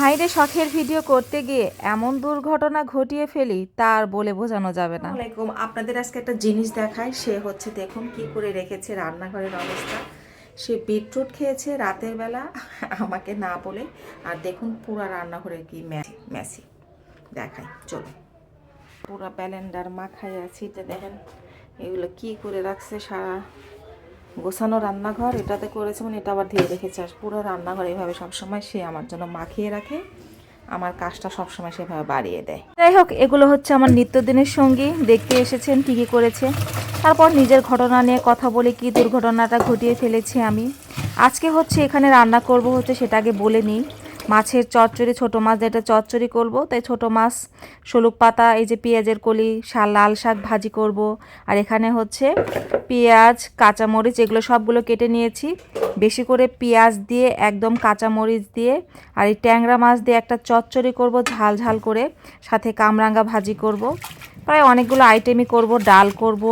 হাইরে শখের ভিডিও করতে গিয়ে এমন দুর্ঘটনা ঘটিয়ে ফেলি তার বলে বোঝানো যাবে না। আসসালামাইকুম আপনাদের আজকে একটা জিনিস দেখায় সে হচ্ছে দেখুন কি করে রেখেছে রান্নাঘরের অবস্থা। সে বিটরুট খেয়েছে রাতের বেলা, আমাকে না বলে, আর দেখুন পুরো রান্নাঘরে কি ম্যাসি দেখাই চলো পুরো ব্যালেন্ডার মাখাই আছি দেখেন, এগুলো কি করে রাখছে সারা গোছানো রান্নাঘর, এটাতে করেছে মানে এটা আবার ধুয়ে রেখেছে। আর পুরো রান্নাঘর এইভাবে সবসময় সে আমার জন্য মাখিয়ে রাখে। আমার কাজটা সবসময় সেভাবে বাড়িয়ে দেয়। যাই হোক, এগুলো হচ্ছে আমার নিত্যদিনের সঙ্গী। দেখতে এসেছেন কী কী করেছে। তারপর নিজের ঘটনা নিয়ে কথা বলে, কি দুর্ঘটনাটা ঘটিয়ে ফেলেছি আমি। আজকে হচ্ছে এখানে রান্না করব হচ্ছে সেটা আগে বলে নিই। মাছের চচ্চড়ি, ছোটো মাছ যেটা চচ্চড়ি করব। তাই ছোটো মাছ, শলুক পাতা, এই যে পেঁয়াজের কলি লাল শাক ভাজি করব। আর এখানে হচ্ছে পেঁয়াজ, কাঁচামরিচ, এগুলো সবগুলো কেটে নিয়েছি। বেশি করে পেঁয়াজ দিয়ে, একদম কাঁচামরিচ দিয়ে, আর এই ট্যাংরা মাছ দিয়ে একটা চচ্চড়ি করব, ঝাল ঝাল করে। সাথে কামরাঙ্গা ভাজি করব। প্রায় অনেকগুলো আইটেমই করব, ডাল করব।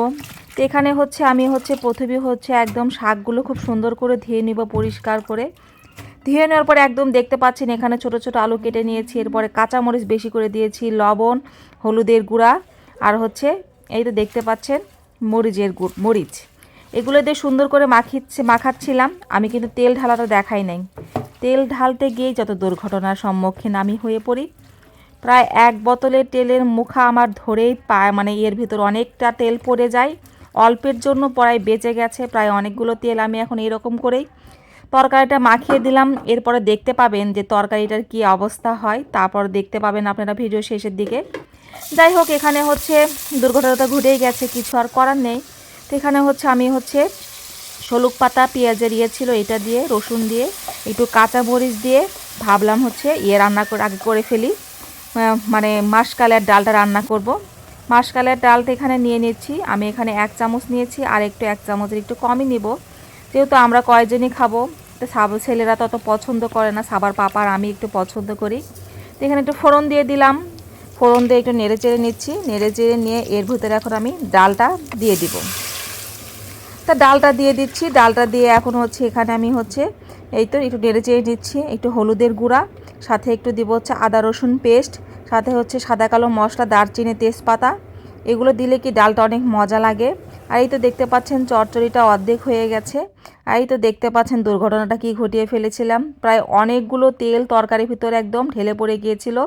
তো এখানে হচ্ছে আমি হচ্ছে প্রথমে হচ্ছে একদম শাকগুলো খুব সুন্দর করে ধুয়ে নিব পরিষ্কার করে। ধুয়ে নেওয়ার পরে একদম দেখতে পাচ্ছেন এখানে ছোট ছোট আলু কেটে নিয়েছি। এরপরে কাঁচামরিচ বেশি করে দিয়েছি, লবণ, হলুদের গুঁড়া, আর হচ্ছে এই তো দেখতে পাচ্ছেন মরিচের গুড়, মরিচ। এগুলো দিয়ে সুন্দর করে মাখিচ্ছে, মাখাচ্ছিলাম। আমি কিন্তু তেল ঢালাটা দেখাই নাই। তেল ঢালতে গিয়েই যত দুর্ঘটনার সম্মুখীন আমি হয়ে পড়ি। প্রায় এক বোতলের তেলের মুখা আমার ধরেই পায় মানে এর ভিতর অনেকটা তেল পড়ে যায়। অল্পের জন্য পড়ায় বেঁচে গেছে, প্রায় অনেকগুলো তেল আমি এখন এরকম করেই তরকারিটা মাখিয়ে দিলাম, এরপরে দেখতে পাবেন যে তরকারিটার কি অবস্থা হয়। তারপর দেখতে পাবেন আপনারা ভিডিও শেষের দিকে। যাই হোক, এখানে হচ্ছে দুর্ঘটনাটা ঘটেই গেছে, কিছু আর করার নেই। তো এখানে হচ্ছে আমি হচ্ছে শলুক পাতা, পেঁয়াজের ইয়ে ছিল এটা দিয়ে, রসুন দিয়ে, একটু কাঁচা মরিচ দিয়ে ভাবলাম হচ্ছে ইয়ে রান্না করে, আগে করে ফেলি। মানে মাসকালের ডালটা রান্না করব। মাসকালের ডালটা এখানে নিয়ে নিচ্ছি। আমি এখানে এক চামচ নিয়েছি, আর একটু এক চামচের একটু কমই নিব। যেহেতু আমরা কয়জনই খাব, তো সাব ছেলেরা তত পছন্দ করে না, সাবার পাপার আমি একটু পছন্দ করি। তো এখানে একটু ফোড়ন দিয়ে দিলাম। ফোড়ন দিয়ে একটু নেড়ে চেড়ে নিচ্ছি। নেড়ে চেড়ে নিয়ে এর ভিতরে এখন আমি ডালটা দিয়ে দিব। তা ডালটা দিয়ে দিচ্ছি। ডালটা দিয়ে এখন হচ্ছে এখানে আমি হচ্ছে এই তো একটু নেড়ে চেড়ে নিচ্ছি। একটু হলুদের গুঁড়া, সাথে একটু দিব হচ্ছে আদা, রসুন পেস্ট, সাথে হচ্ছে সাদা কালো মশলা, দারচিনি, তেজপাতা। এগুলো দিলে কি ডালটা অনেক মজা লাগে। আর এই তো দেখতে পাচ্ছেন চচ্চড়িটা অর্ধেক হয়ে গেছে। আর এই তো দেখতে পাচ্ছেন দুর্ঘটনাটা কি ঘটিয়ে ফেলেছিলাম। প্রায় অনেকগুলো তেল তরকারির ভিতরে একদম ঢেলে পড়ে গিয়েছিল।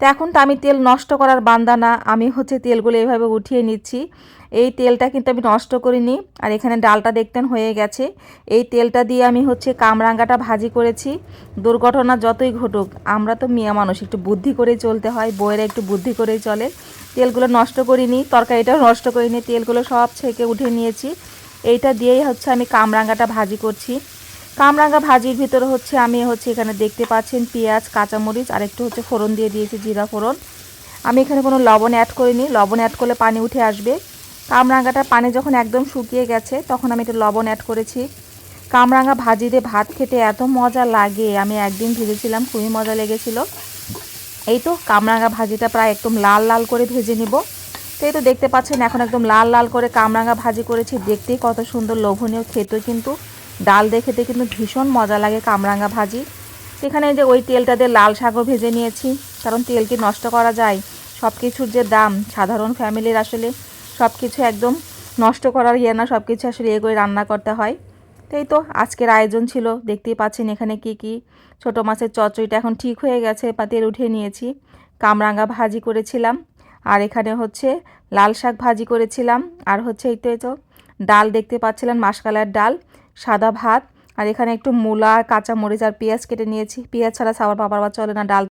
তো এখন তো আমি তেল নষ্ট করার বান্দা না, আমি হচ্ছে তেলগুলো এইভাবে উঠিয়ে নিচ্ছি। এই তেলটা কিন্তু আমি নষ্ট করিনি। আর এখানে ডালটা দেখতেন হয়ে গেছে। এই তেলটা দিয়ে আমি হচ্ছে কামরাঙ্গাটা ভাজি করেছি। দুর্ঘটনা যতই ঘটুক, আমরা তো মেয়ে মানুষ, একটু বুদ্ধি করেই চলতে হয় বইয়েরা একটু বুদ্ধি করেই চলে। তেলগুলো নষ্ট করিনি, তরকারিটাও নষ্ট করিনি, তেলগুলো সব ছেঁকে উঠে নিয়েছি। এইটা দিয়েই হচ্ছে আমি কামরাঙ্গাটা ভাজি করছি। কামরাঙ্গা ভাজির ভিতরে হচ্ছে আমি হচ্ছে এখানে দেখতে পাচ্ছেন পেঁয়াজ, কাঁচামরিচ, আর একটু হচ্ছে ফোড়ন দিয়ে দিয়েছি, জিরা ফোড়ন। আমি এখানে কোনো লবণ অ্যাড করিনি, লবণ অ্যাড করলে পানি উঠে আসবে। কামরাঙ্গাটার পানি যখন একদম শুকিয়ে গেছে, তখন আমি একটু লবণ অ্যাড করেছি। কামরাঙ্গা ভাজি দিয়ে ভাত খেতে এত মজা লাগে, আমি একদিন ভেজেছিলাম, খুবই মজা লেগেছিল। এই তো কামরাঙা ভাজিটা প্রায় একদম লাল লাল করে ভেজে নিব। তো এই তো দেখতে পাচ্ছেন, এখন একদম লাল লাল করে কামরাঙা ভাজি করেছি। দেখতেই কত সুন্দর লোভনীয়, খেতে কিন্তু ডাল দিয়ে খেতে কিন্তু ভীষণ মজা লাগে কামরাঙা ভাজি। এখানে যে ওই তেলটা দিয়ে লাল শাকও ভেজে নিয়েছি, কারণ তেল কি নষ্ট করা যায়? সব কিছুর যে দাম, সাধারণ ফ্যামিলির আসলে সব কিছু একদম নষ্ট করার ইয়ে না সব কিছু আসলে এ করে রান্না করতে হয়। তো এই তো, আজকের আয়োজন ছিল। দেখতেই পাচ্ছেন এখানে কি কি। ছোট মাছের চচ্চড়িটা এখন ঠিক হয়ে গেছে বা উঠে নিয়েছি। কামরাঙ্গা ভাজি করেছিলাম, আর এখানে হচ্ছে লাল শাক ভাজি করেছিলাম, আর হচ্ছে এই তো তো ডাল দেখতে পাচ্ছিলেন, মাসকালার ডাল, সাদা ভাত, আর এখানে একটু মূলা কাঁচা মরিচ আর পেঁয়াজ কেটে নিয়েছি। পেঁয়াজ ছাড়া সাবার পাবার বা চলে না, ডাল